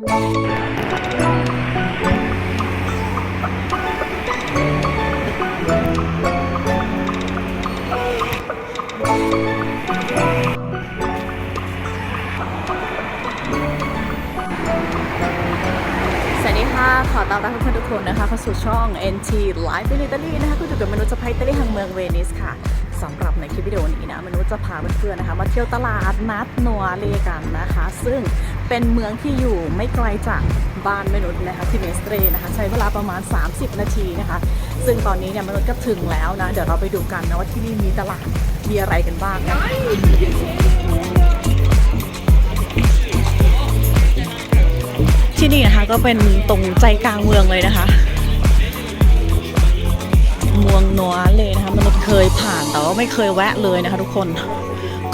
สวัสดีค่ะ ขอต้อนรับทุกคนทุกคนนะคะเข้าสู่ช่อง NT Live in Italy นะคะคุณอยู่กับมนุษย์จะไปตาลีแห่งเมืองเวนิสค่ะ สำหรับในคลิปวิดีโอนี้นะมนุษย์จะพาเพื่อนๆนะคะ มาเที่ยวตลาดนัดนัวเลกันนะคะ ซึ่งเป็นเมืองที่อยู่ไม่ไกลจากบ้านมนุษย์นะคะที่เมสเตรนะคะใช้เวลาประมาณ 30 นาทีนะคะ ซึ่งตอนนี้เนี่ยมนุษย์ก็ถึงแล้วนะ เดี๋ยวเราไปดูกันนะว่าที่นี่มีตลาดมีอะไรกันบ้างนะที่นี่นะคะก็เป็นตรงใจกลางเมืองเลยนะคะ มืองนัวเลยนะคะมนุษย์เคยผ่านแต่ว่าไม่เคยแวะเลยนะคะทุกคน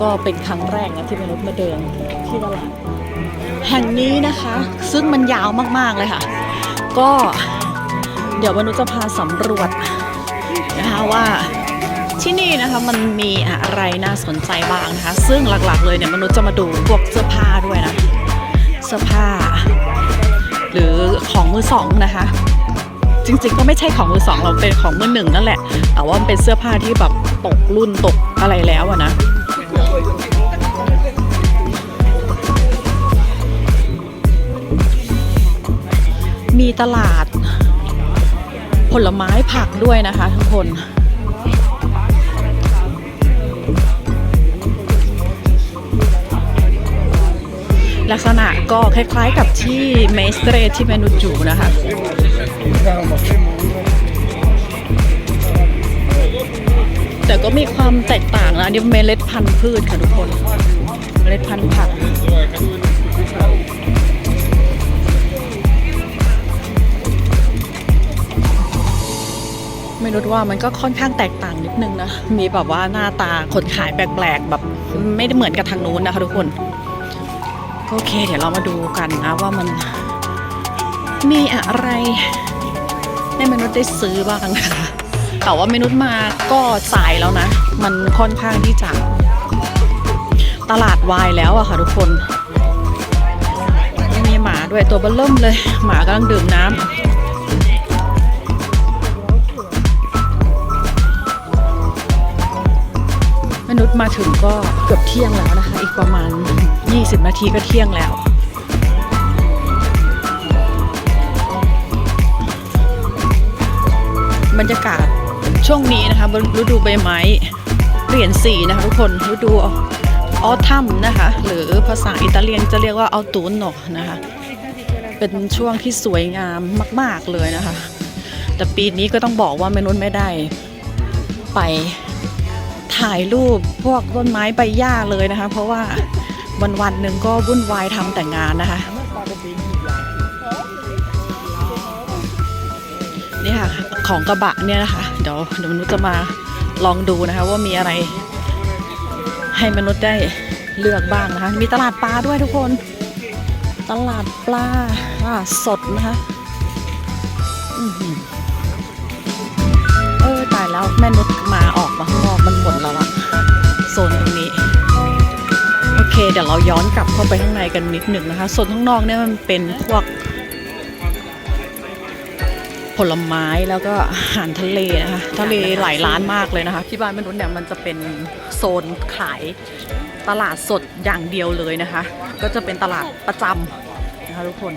ก็เป็นครั้งแรกนะที่มนุษย์มาเดินที่ตลาดแห่งนี้นะคะ ซึ่งมันยาวมากๆเลยค่ะ ก็เดี๋ยวมนุษย์จะพาสำรวจนะคะว่าที่นี่นะคะมันมีอะไรน่าสนใจบ้างนะคะ ซึ่งหลักๆเลยเนี่ยมนุษย์จะมาดูพวกเสื้อผ้าด้วยนะเสื้อผ้า หรือของมือสองนะคะ จริง ๆ ก็ไม่ใช่ของมือสองเราเป็นของมือหนึ่งนั่นแหละแต่ว่ามันเป็นเสื้อผ้าที่แบบตกรุ่นตกอะไรแล้วอะนะมีตลาด ผลไม้ผักด้วยนะคะทุกคนลักษณะก็คล้ายๆกับที่เมสเตรที่เมนุจูนะคะ แต่ก็มีความแตกต่างนะอันนี่เมล็ดพันธุ์พืชค่ะทุกคน เมล็ดพันธุ์ผักไม่รู้ว่ามันก็ค่อนข้างแตกต่างนิดนึงนะ มีแบบว่าหน้าตาคนขายแปลกๆแบบไม่ได้เหมือนกับทางนู้นนะคะทุกคนก็โอเค เดี๋ยวเรามาดูกันนะว่ามันมีอะไร ให้มนุษย์ได้ซื้อบ้างนะคะแต่ว่ามนุษย์มาก็สายแล้วนะ มันค่อนข้างที่จะตลาดวายแล้วอะค่ะทุกคน มีหมาด้วยตัวเบลเริ่มเลย หมากำลังดื่มน้ำมนุษย์มาถึงก็เกือบเที่ยงแล้วนะคะ อีกประมาณ 20 นาทีก็เที่ยงแล้ว บรรยากาศช่วงนี้นะคะฤดูใบไม้เปลี่ยนสีนะคะทุกคนฤดูออทัมนะคะ หรือภาษาอิตาเลียนจะเรียกว่าอัลตูนโนนะคะ เป็นช่วงที่สวยงามมาก ๆเลยนะคะ แต่ปีนี้ก็ต้องบอกว่ามนุษย์ไม่ได้ ไปถ่ายรูปพวกต้นไม้ใบหญ้าเลยนะคะ เพราะว่าวันวันหนึ่งก็วุ่นวายทำแต่งานนะคะ นี่ค่ะ ของกระบะเนี่ยนะคะ เดี๋ยวเดี๋ยวมนุษย์จะมาลองดูนะคะ ว่ามีอะไร ให้มนุษย์ได้เลือกบ้างนะคะ มีตลาดปลาด้วยทุกคน ตลาดปลาอ่าสดนะคะอเออตายแล้วแม่นุชมาออกมาข้างนอกมันหมดแล้วอะโซนตรงนี้ โอเค เดี๋ยวเราย้อนกลับเข้าไปข้างในกันนิดหนึ่งนะคะโซนข้างนอกเนี่ยมันเป็นพวก ผลไม้แล้วก็อาหารทะเลนะคะทะเลหลายร้านมากเลยนะคะ ที่บ้านมนุษย์เนี่ยมันจะเป็นโซนขายตลาดสดอย่างเดียวเลยนะคะ ก็จะเป็นตลาดประจำนะคะทุกคน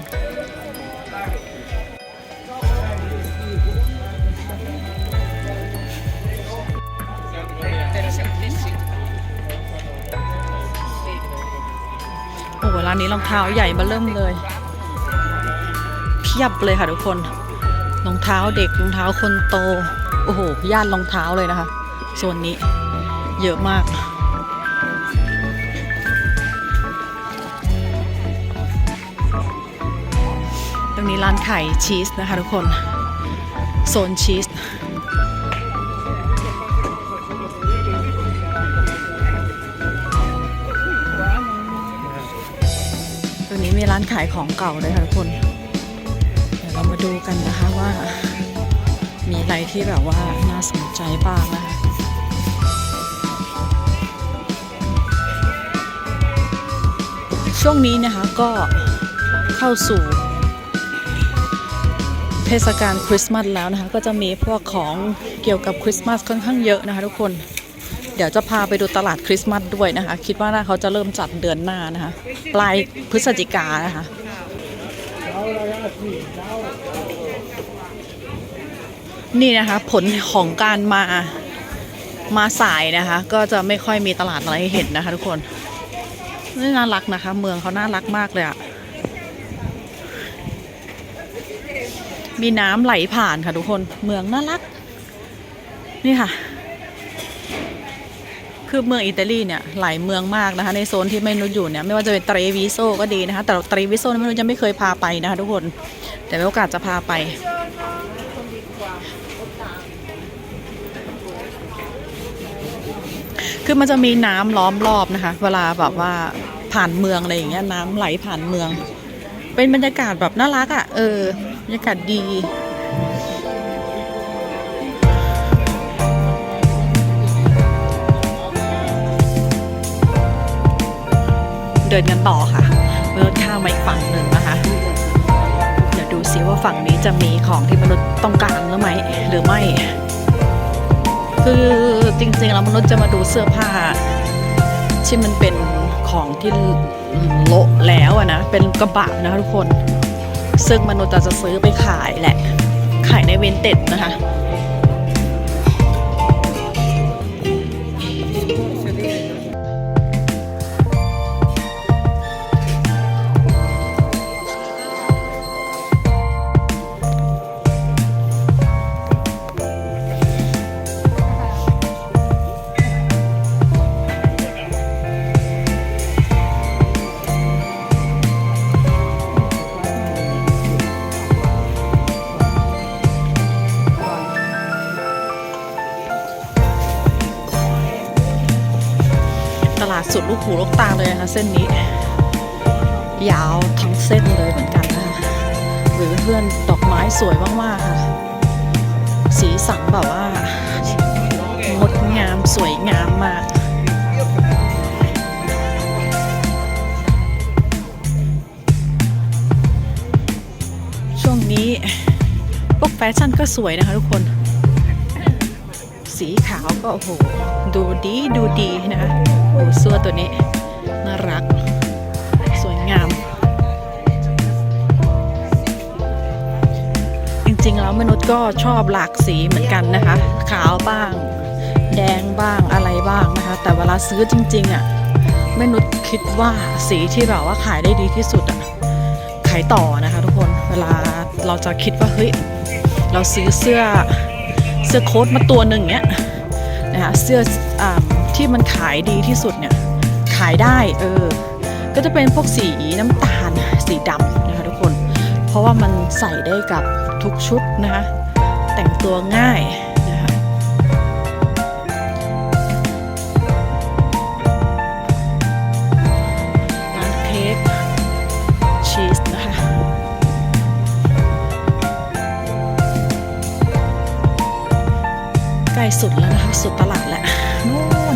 โอ้โหร้านนี้รองเท้าใหญ่มาเริ่มเลย เพียบเลยค่ะทุกคน รองเท้าเด็กรองเท้าคนโต โอ้โหย่านรองเท้าเลยนะคะโซนนี้เยอะมาก ตรงนี้ร้านขายชีสนะคะทุกคน โซนชีสตรงนี้มีร้านขายของเก่าเลยค่ะทุกคน เรามาดูกันนะคะว่า มีอะไรที่แบบว่าน่าสนใจบ้างนะคะช่วงนี้นะคะก็เข้าสู่เทศกาลคริสต์มาสแล้วนะคะ ก็จะมีพวกของเกี่ยวกับคริสต์มาสค่อนข้างเยอะนะคะทุกคน เดี๋ยวจะพาไปดูตลาดคริสต์มาสด้วยนะคะ คิดว่าน่าเขาจะเริ่มจัดเดือนหน้านะคะ ปลายพฤศจิกานะคะ นี่นะคะ ผลของการมามาสายนะคะ ก็จะไม่ค่อยมีตลาดอะไรให้เห็นนะคะ ทุกคนนี่น่ารักนะคะ เมืองเขาน่ารักมากเลยอะมีน้ำไหลผ่านค่ะทุกคนเมืองน่ารัก นี่ค่ะ คือเมืองอิตาลีเนี่ยหลายเมืองมากนะคะในโซนที่ไม่นุษอยู่เนี่ยไม่ว่าจะเป็นเตรวิโซก็ดีนะคะ แต่เตรวิโซไม่นุษยังไม่เคยพาไปนะคะทุกคนแต่มีโอกาสจะพาไปคือมันจะมีน้ำล้อมรอบนะคะ เวลาแบบว่าผ่านเมืองอะไรอย่างเงี้ยน้ำไหลผ่านเมือง เป็นบรรยากาศแบบน่ารักอะ่ะเออบรรยากาศดี เดินกันต่อค่ะเมื่อข้ามาอีกฝั่งหนึ่งนะคะ เดี๋ยวดูซิว่าฝั่งนี้จะมีของที่มนุษย์ต้องการหรือไม่หรือไม่ คือจริงๆแล้วมนุษย์จะมาดูเสื้อผ้าที่มันเป็นของที่โละแล้วอะนะเป็นกระบะนะคะทุกคน ซึ่งมนุษย์จะซื้อไปขายแหละ ขายในเวนเต็ดนะคะ สุดลูกหูลูกตาเลยนะคะเส้นนี้ ยาวทั้งเส้นเลยเหมือนกันนะคะหรือเพื่อนดอกไม้สวยมากๆค่ะ สีสันแบบว่างดงามสวยงามมากช่วงนี้พวกแฟชั่นก็สวยนะคะทุกคนาวก็โอ้โห ดูดีดูดีนะโอ้เสื้อตัวนี้ น่ารัก สวยงาม จริงๆแล้วมนุษย์ก็ชอบหลากสีเหมือนกันนะคะ ขาวบ้าง แดงบ้างอะไรบ้างนะคะ แต่เวลาซื้อจริงๆอะ่ะมนุษย์คิดว่าสีที่แบบว่าขายได้ดีที่สุดอะ่ะขายต่อนะคะทุกคนเวลาเราจะคิดว่าเฮ้ยเราซื้อเสื้อเสื้อโค้ทมาตัวหนึ่งเนี้ย นะคะเสื้ออที่มันขายดีที่สุดเนี่ยขายได้เออก็จะเป็นพวกสีน้ำตาลสีดำนะคะทุกคน เพราะว่ามันใส่ได้กับทุกชุดนะคะแต่งตัวง่าย สุดแล้วนะคะสุดตลาดแล้วนู่น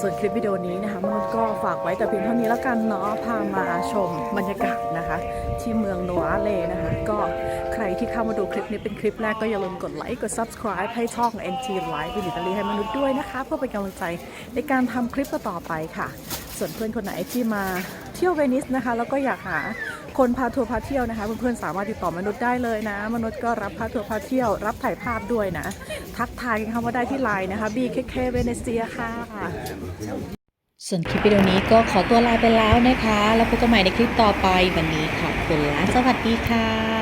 ส่วนคลิปวิดีโอนี้นะคะมันก็ฝากไว้แต่เพียงเท่านี้แล้วกันเนาะพามาชมบรรยากาศนะคะ ที่เมืองโนอาเลนะคะ ก็ใครที่เข้ามาดูคลิปนี้เป็นคลิปแรกก็อย่าลืมกดไลค์กด subscribe ให้ช่อง NT Live วิลิตาลีให้มนุษย์ด้วยนะคะ เพื่อเป็นกำลังใจในการทำคลิปต่อๆไปค่ะ ส่วนเพื่อนคนไหนที่มาเที่ยวเวนิสนะคะ แล้วก็อยากหา คนพาทัวร์พาเที่ยวนะคะ เพื่อนๆสามารถติดต่อมนุษย์ได้เลยนะ มนุษย์ก็รับพาทัวร์พาเที่ยว รับถ่ายภาพด้วยนะ ทักทายกันเข้ามาได้ที่ไลน์นะคะ BKK เวเนเซียค่ะ ส่วนคลิปวิดีโอนี้ก็ขอตัวลาไปแล้วนะคะ แล้วพบกันใหม่ในคลิปต่อไปวันนี้ขอบคุณและสวัสดีค่ะ